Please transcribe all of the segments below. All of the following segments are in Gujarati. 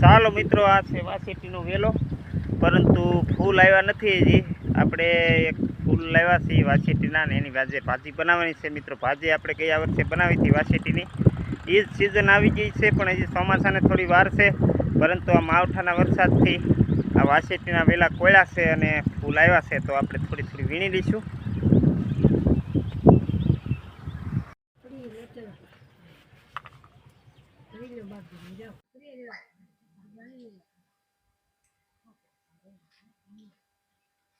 ચાલો મિત્રો, આ છે વાસેટીનો વેલો. પરંતુ ફૂલ આવ્યા નથી હજી. આપણે એક ફૂલ લાવ્યા છીએ વાસેટીના ને એની આજે ભાજી બનાવવાની છે મિત્રો. ભાજી આપણે ગયા વર્ષે બનાવી હતી વાસેટીની એ જ સિઝન આવી ગઈ છે, પણ હજી ચોમાસાને થોડી વાર છે. પરંતુ આ માવઠાના વરસાદથી આ વાસેટીના વેલા કોયળા છે અને ફૂલ આવ્યા છે, તો આપણે થોડી થોડી વીણી લઈશું.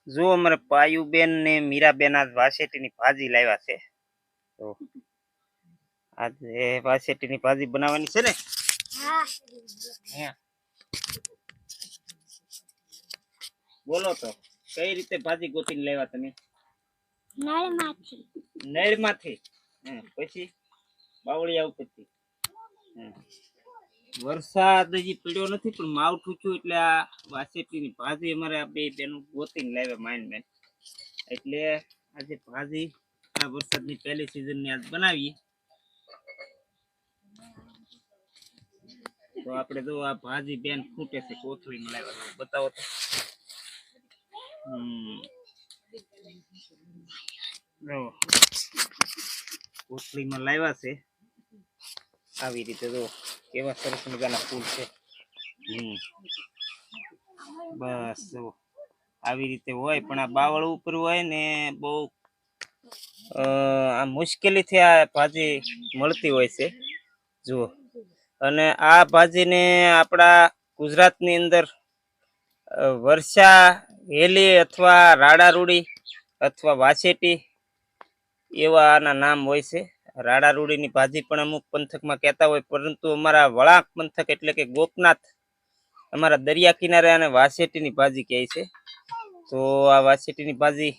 જો અમારે પાયુબેન ને મીરાબેન આજ વાસેટીની ભાજી લાવ્યા છે તો આજે વાસેટીની ભાજી બનાવવાની છે ને? બોલો તો કઈ રીતે ભાજી ગોતીને લાવ્યા તમે? નળમાંથી. નળમાંથી? હમ, પછી બાવળિયા ઉપરથી. વરસાદ હજી પડ્યો નથી, પણ માવઠું છું એટલે આ વાસેટીની ભાજી અમારે આ બે બેનું ગોતીને લાવ્યા માઇન મેન એટલે આજે ભાજી આ વરસાદની પહેલી સિઝનની આજ બનાવીએ. તો આપણે જો આ ભાજી બેન ફૂટે છે કોથળીમાં લાવ્યા. બતાવો તો. હમ. કોથળીમાં લાવ્યા છે. આવી રીતે જો. કેવા સરસ મજાના ફૂલ છે. હમ. બસ જો આવી રીતે હોય પણ આ બાવળ ઉપર હોય ને બહુ આ મુશ્કેલીથી આ ભાજી મળતી હોય છે. જુઓ. અને આ ભાજીને આપણા ગુજરાતની અંદર વર્ષા હેલી અથવા રાડારૂડી અથવા વાસેટી એવા આના નામ હોય છે. રાડા રૂડીની ભાજી પણ અમુક પંથકમાં કહેતા હોય, પરંતુ અમારા વળાંક પંથક એટલે કે ગોપનાથ અમારા દરિયા કિનારે અને વાસેટીની ભાજી કહે છે. તો આ વાસેટીની ભાજી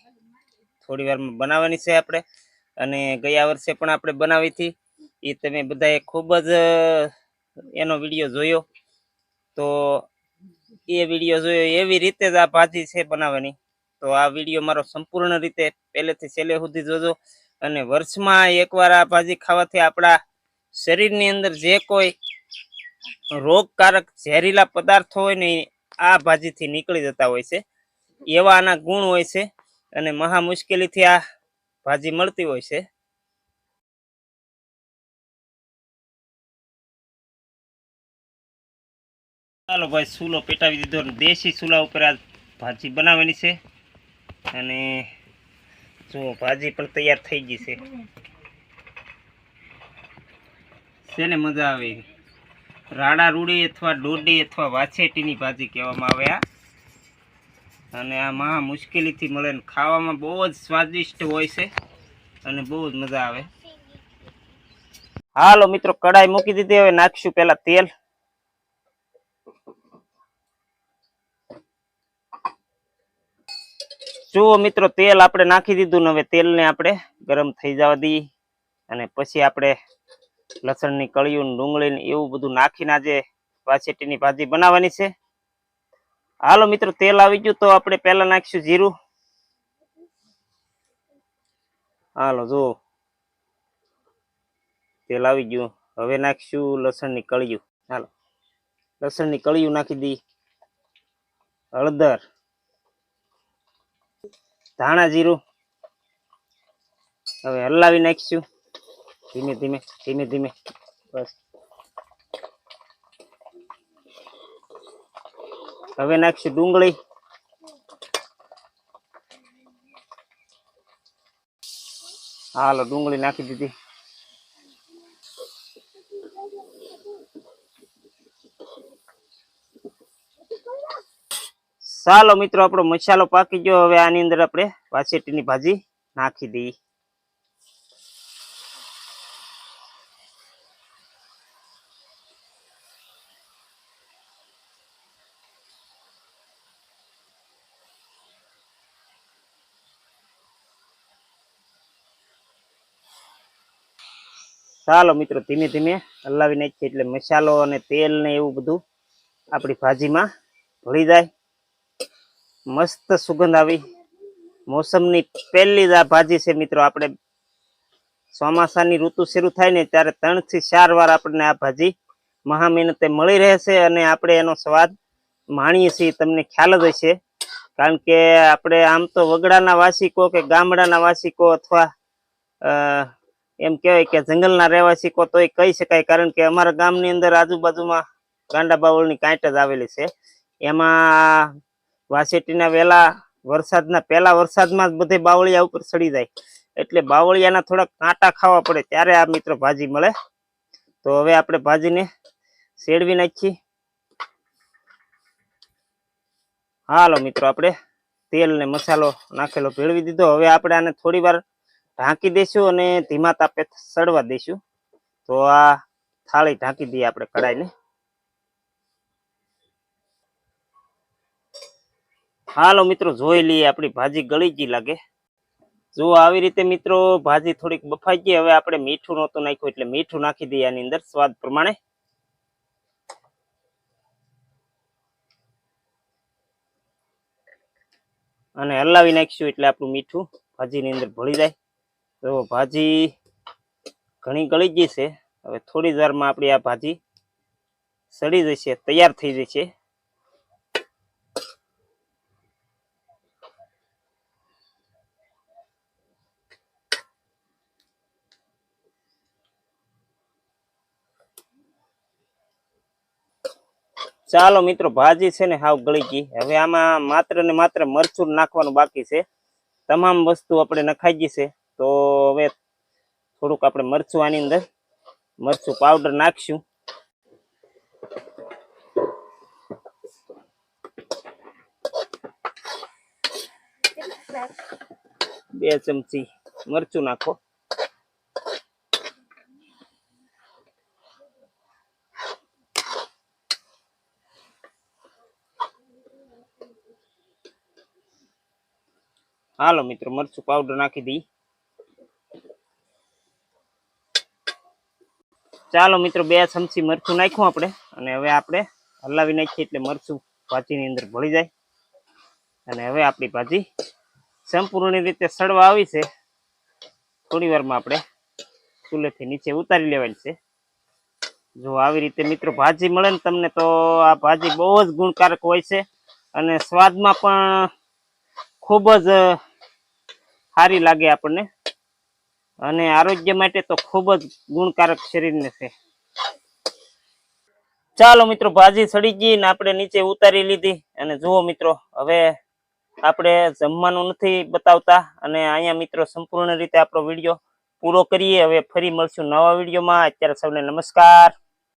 થોડી વારમાં બનાવવાની છે આપણે. અને ગયા વર્ષે પણ આપણે બનાવી હતી. એ તમે બધાએ ખૂબ જ એનો વીડિયો જોયો. તો એ વીડિયો જોયો, એવી રીતે જ આ ભાજી છે બનાવવાની. તો આ વીડિયો મારો સંપૂર્ણ રીતે પહેલેથી છેલ્લે સુધી જોજો. અને વર્ષમાં એકવાર આ ભાજી ખાવાથી આપણા શરીરની અંદર જે કોઈ રોગકારક ઝેરીલા પદાર્થો હોય ને આ ભાજીથી નીકળી જતા હોય છે. એવા આના ગુણ હોય છે અને મહા મુશ્કેલીથી આ ભાજી મળતી હોય છે. ચાલો ભાઈ સૂલો પેટાવી દીધો દેશી ચૂલા ઉપર આ ભાજી બનાવવાની છે. અને જો, ભાજી પણ તૈયાર થઈ ગઈ છે. શેને મજા આવે? રાડા રૂડી અથવા ડોડી અથવા વાછેટીની ભાજી કહેવામાં આવે આ. અને આ મહા મુશ્કેલીથી મળે ને ખાવામાં બહુ જ સ્વાદિષ્ટ હોય છે અને બહુ જ મજા આવે. હાલો મિત્રો કડાઈ મૂકી દીધી. હવે નાખશું પેલા તેલ. જુઓ મિત્રો, તેલ આપણે નાખી દીધું ને હવે તેલને આપણે ગરમ થઈ જવા દઈએ. અને પછી આપણે લસણની કળીયું ડુંગળીને ડુંગળી એવું બધું નાખીને આજે વાસેટીની ભાજી બનાવવાની છે. હાલો મિત્રો, તેલ આવી ગયું તો આપણે પહેલા નાખીશું જીરું. હાલો, જુઓ. તેલ આવી ગયું. હવે નાખીશું લસણની કળિયું. હાલો. લસણની કળિયું નાખી દઈએ હળદર. ધાણા જીરું. હવે હલાવી નાખીશું. ધીમે ધીમે ધીમે ધીમે. બસ. હવે નાખીશું ડુંગળી. હાલો, ડુંગળી નાખી દીધી. ચાલો મિત્રો, આપણો મસાલો પાકી ગયો. હવે આની અંદર આપણે વાસેટીની ભાજી નાખી દઈએ. ચાલો મિત્રો, ધીમે ધીમે હલાવી નાખીએ. એટલે મસાલો અને તેલ ને એવું બધું આપણી ભાજીમાં ભળી જાય. મસ્ત સુગંધ આવી. મોસમની પહેલી જ આ ભાજી છે મિત્રો આપણે. ચોમાસાની ઋતુ શરૂ થાય ને ત્યારે ત્રણથી ચાર વાર આપણને આ ભાજી મહા મહેનતે મળી રહે છે અને આપણે એનો સ્વાદ માણીએ છીએ. તમને ખ્યાલ જ હશે. કારણ કે આપણે આમ તો વગડાના વાસિકો કે ગામડાના વાસિકો અથવા એમ કહેવાય કે જંગલના રહેવાસીકો એ કહી શકાય. કારણ કે અમારા ગામની અંદર આજુબાજુમાં ગાંડા બાવળની કાંઈટ જ આવેલી છે. એમાં વાસેટીના વેલા વરસાદના, પહેલા વરસાદમાં જ બધે બાવળિયા ઉપર સડી જાય. એટલે બાવળિયાના થોડાક કાંટા ખાવા પડે, ત્યારે આ મિત્રો ભાજી મળે. તો હવે આપણે ભાજીને શેડવી નાખીએ. હાલો મિત્રો, આપણે તેલ ને મસાલો નાખેલો ભેળવી દીધો. હવે આપણે આને થોડી વાર ઢાંકી દઈશું અને ધીમા તાપે સડવા દઈશું. તો આ થાળી ઢાંકી દઈએ આપણે કડાઈને હાલો મિત્રો, જોઈ લઈએ આપણી ભાજી ગળી ગઈ લાગે. જો આવી રીતે મિત્રો, ભાજી થોડીક બફાઈ ગઈ, હવે આપણે મીઠું નહોતું નાખ્યું, એટલે મીઠું નાખી દઈએ આની અંદર સ્વાદ પ્રમાણે. અને હલાવી નાખીશું એટલે આપણું મીઠું ભાજીની અંદર ભળી જાય. તો ભાજી ઘણી ગળી ગઈ છે, હવે થોડી વારમાં આપણી આ ભાજી સડી જશે, તૈયાર થઈ જશે. ચાલો મિત્રો, ભાજી છે ને હાવ ગળી ગઈ. હવે આમાં માત્ર ને માત્ર મરચું નાખવાનું બાકી છે. તમામ વસ્તુ આપણે નખાઈ ગઈ છે. તો હવે થોડુંક આપણે મરચું આની અંદર, મરચું પાવડર નાખશું. બે ચમચી મરચું નાખો. હાલો મિત્રો, મરચું પાવડર નાખી દઈ. ચાલો મિત્રો, બે ચમચી મરચું નાખ્યું આપણે. અને હવે આપણે હલાવી નાખીએ એટલે મરચું ભાજીની અંદર ભળી જાય. અને હવે આપણી ભાજી સંપૂર્ણ રીતે સડવા આવી છે. થોડી વારમાં આપણે ચૂલેથી નીચે ઉતારી લેવાની છે. જો આવી રીતે મિત્રો ભાજી મળે ને તમને તો આ ભાજી બહુ જ ગુણકારક હોય છે. અને સ્વાદમાં પણ ખૂબ જ સારી લાગે આપણને. અને આરોગ્ય માટે તો ખૂબ જ ગુણકારક શરીરને છે. ચાલો મિત્રો, ભાજી સડી ગઈ ને આપણે નીચે ઉતારી લીધી. અને જુઓ મિત્રો, હવે આપણે જમવાનું નથી બતાવતા. અને અહીંયા મિત્રો, સંપૂર્ણ રીતે આપણો વીડિયો પૂરો કરીએ. હવે ફરી મળશું નવા વિડીયોમાં. અત્યારે સૌને નમસ્કાર.